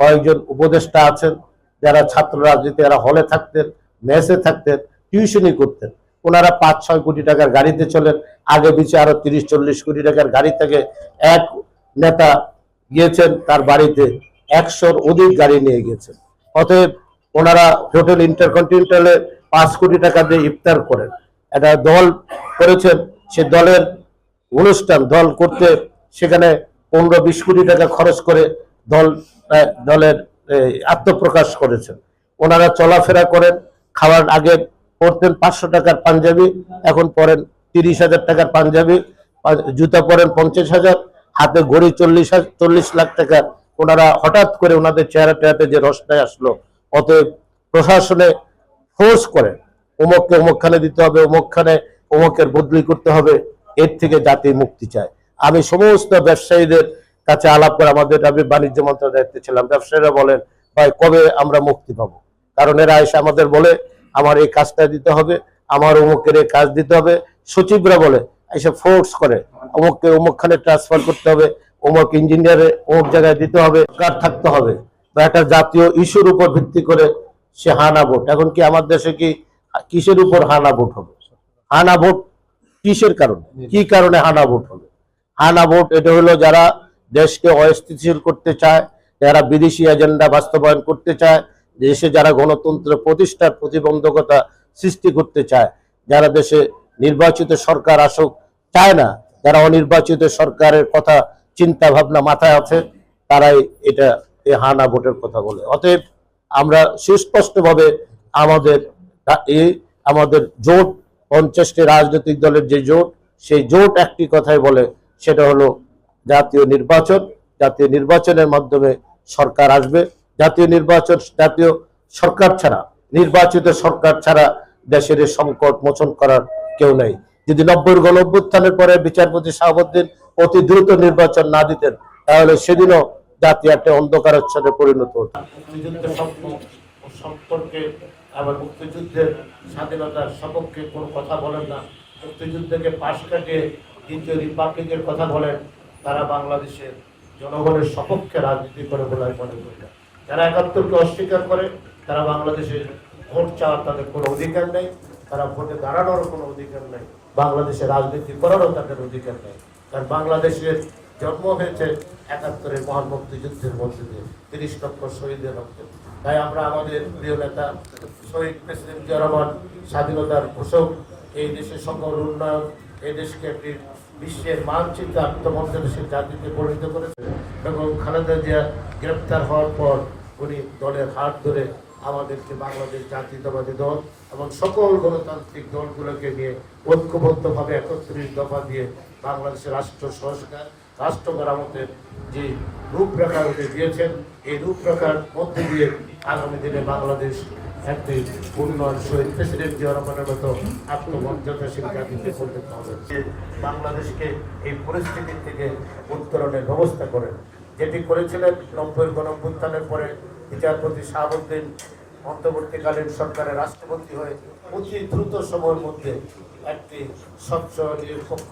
কয়েকজন উপদেষ্টা আছেন, যারা ছাত্র রাজনীতি এরা হলে থাকতেন, মেসে থাকতেন টিউশনি করতেন। ওনারা পাঁচ ছয় কোটি টাকার গাড়িতে চলেন। আগে পিছিয়ে আরও তিরিশ চল্লিশ কোটি টাকার গাড়ি থেকে এক নেতা গিয়েছেন, তার বাড়িতে একশোর অধিক গাড়ি নিয়ে গেছেন অতএব ওনারা হোটেল ইন্টারকন্টিনেন্টালে পাঁচ কোটি টাকা দিয়ে ইফতার করেন। একটা দল করেছেন, সে দলের অনুষ্ঠান, দল করতে সেখানে পনেরো বিশ কোটি টাকা খরচ করে দল দলের আত্মপ্রকাশ করেছেন। ওনারা চলাফেরা করেন, খাওয়ার আগে পরতেন পাঁচশো টাকার পাঞ্জাবি, এখন পরেন তিরিশ হাজার টাকার পাঞ্জাবি জুতা পরেন পঞ্চাশ হাজার, হাতে ঘড়ি চল্লিশ চল্লিশ লাখ টাকা। ওনারা হঠাৎ করে ওনাদের চেহারা টেহাতে যে রসটায় আসলো, অতএব প্রশাসনে ফোর্স করে অমুককে অমুকখানে দিতে হবে অমুকখানে অমুকের বদলি করতে হবে, এর থেকে জাতি মুক্তি চায়। আমি সমস্ত ব্যবসায়ীদের কাছে আলাপ করে আমাদের আমি বাণিজ্য মন্ত্রণালয়ের দায়িত্বে ছিলাম। ব্যবসায়ীরা বলেন, ভাই, কবে আমরা মুক্তি পাবো? কারণ এরা এসে আমাদের বলে, আমার এই কাজটা দিতে হবে, আমার অমুকের এই কাজ দিতে হবে। সচিবরা বলে, এসে ফোর্স করে, অমুককে অমুকখানে ট্রান্সফার করতে হবে, অমুক ইঞ্জিনিয়ারে অমুক জায়গায় দিতে হবে কার থাকতে হবে। বা একটা জাতীয় ইস্যুর উপর ভিত্তি করে সে হানা ভোট এখন কি আমার দেশে কি কিসের উপর হানা ভোট হবে? হানা ভোট কিসের কারণে? কি কারণে হানা ভোট হবে? হানা ভোট এটা হলো যারা দেশকে অস্থিতিশীল করতে চায়, যারা বিদেশি এজেন্ডা বাস্তবায়ন করতে চায়, দেশে যারা গণতন্ত্র প্রতিষ্ঠার প্রতিবন্ধকতা সৃষ্টি করতে চায়, যারা দেশে নির্বাচিত সরকার আসুক, চায় না, যারা অনির্বাচিত সরকারের কথা চিন্তা ভাবনা মাথায় আছে, তারাই এটা এই হানা ভোটের কথা বলে। অতএব আমরা সুস্পষ্টভাবে আমাদের এই আমাদের জোট, পঞ্চাশটি রাজনৈতিক দলের যে জোট, সেই জোট একটি কথাই বলে, সেটা হলো জাতীয় নির্বাচন, জাতীয় নির্বাচনের মাধ্যমে সরকার আসবে। জাতীয় নির্বাচন, জাতীয় সরকার ছাড়া, নির্বাচিত সরকার ছাড়া দেশের সংকট মোচন করার কেউ নেই। যদি নব্বই গণ অভ্যুত্থানের পরে বিচারপতি শাহাবুদ্দিন অতি দ্রুত নির্বাচন না দিতেন, তাহলে সেদিনও জাতি একটা অন্ধকার অন্ধকারচ্ছদে পরিণত হতো। সম্পর্কে আবার মুক্তিযুদ্ধের স্বাধীনতার সপক্ষে কোনো কথা বলেন না। মুক্তিযুদ্ধকে পাশ কাটিয়ে দ্বিতীয় রিপাবলিকের কথা বলেন। তারা বাংলাদেশের জনগণের সপক্ষে রাজনীতি করে বলে মনে করি না। যারা একাত্তরকে অস্বীকার করে, তারা বাংলাদেশের ভোট চাওয়ার তাদের কোনো অধিকার নেই। তারা ভোটে দাঁড়ানোর কোনো অধিকার নেই। বাংলাদেশে রাজনীতি করারও তাদের অধিকার নেই। কারণ বাংলাদেশের জন্ম হয়েছে একাত্তরের মহান মুক্তিযুদ্ধের মধ্যে দিয়ে, তিরিশ লক্ষ শহীদের রক্তে। তাই আমরা আমাদের প্রিয় নেতা শহীদ প্রেসিডেন্ট জিয়া রহমান স্বাধীনতার ঘোষক, এই দেশের সকল উন্নয়ন, এই দেশকে একটি বিশ্বের মানচিত্র আত্মমর্যাদাশীল জাতিতে পরিণত করেছে। এবং খালেদা জিয়া গ্রেপ্তার হওয়ার পর উনি দলের হাত ধরে আমাদেরকে বাংলাদেশ জাতীয়তাবাদী দল এবং সকল গণতান্ত্রিক দলগুলোকে নিয়ে ঐক্যবদ্ধভাবে একত্রিশ দফা দিয়ে বাংলাদেশের রাষ্ট্র সংস্কার রাষ্ট্র মেরামতের যে রূপরেখা উনি দিয়েছেন, এই রূপরেখার মধ্যে দিয়ে আগামী দিনে বাংলাদেশ একটি প্রেসিডেন্ট হবে বাংলাদেশকে এই পরিস্থিতি থেকে উত্তরণের ব্যবস্থা করেন যেটি করেছিলেন নব্বই গণঅভ্যুত্থানের পরে বিচারপতি শাহাবুদ্দিন অন্তর্বর্তীকালীন সরকারের রাষ্ট্রপতি হয়ে অতি দ্রুত সময়ের মধ্যে একটি স্বচ্ছ নিরপেক্ষ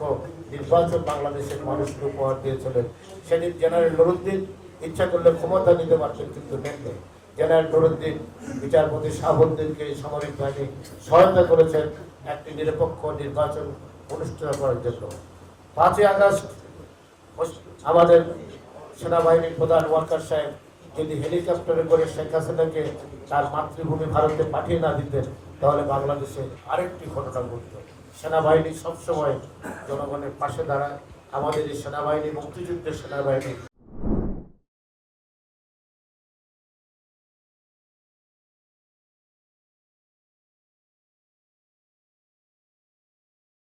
নির্বাচন বাংলাদেশের মানুষকে উপহার দিয়েছিলেন। সেদিন জেনারেল নুরুদ্দিন ইচ্ছা করলে ক্ষমতা নিতে পারতেন, কিন্তু নেননি। জেনারেল নুরুদ্দিন বিচারপতি শাহাবুদ্দিনকে সামরিক বাহিনী সহায়তা করেছেন একটি নিরপেক্ষ নির্বাচন অনুষ্ঠিত করার জন্য। পাঁচই আগস্ট, আমাদের সেনাবাহিনীর প্রধান ওয়াকার সাহেব যদি হেলিকপ্টারে করে শেখ হাসিনাকে তার মাতৃভূমি ভারতে পাঠিয়ে না দিতেন, তাহলে বাংলাদেশে আরেকটি ঘটনা ঘটত। সেনাবাহিনী সবসময় জনগণের পাশে দাঁড়ায়। আমাদের এই সেনাবাহিনী মুক্তিযুদ্ধের সেনাবাহিনী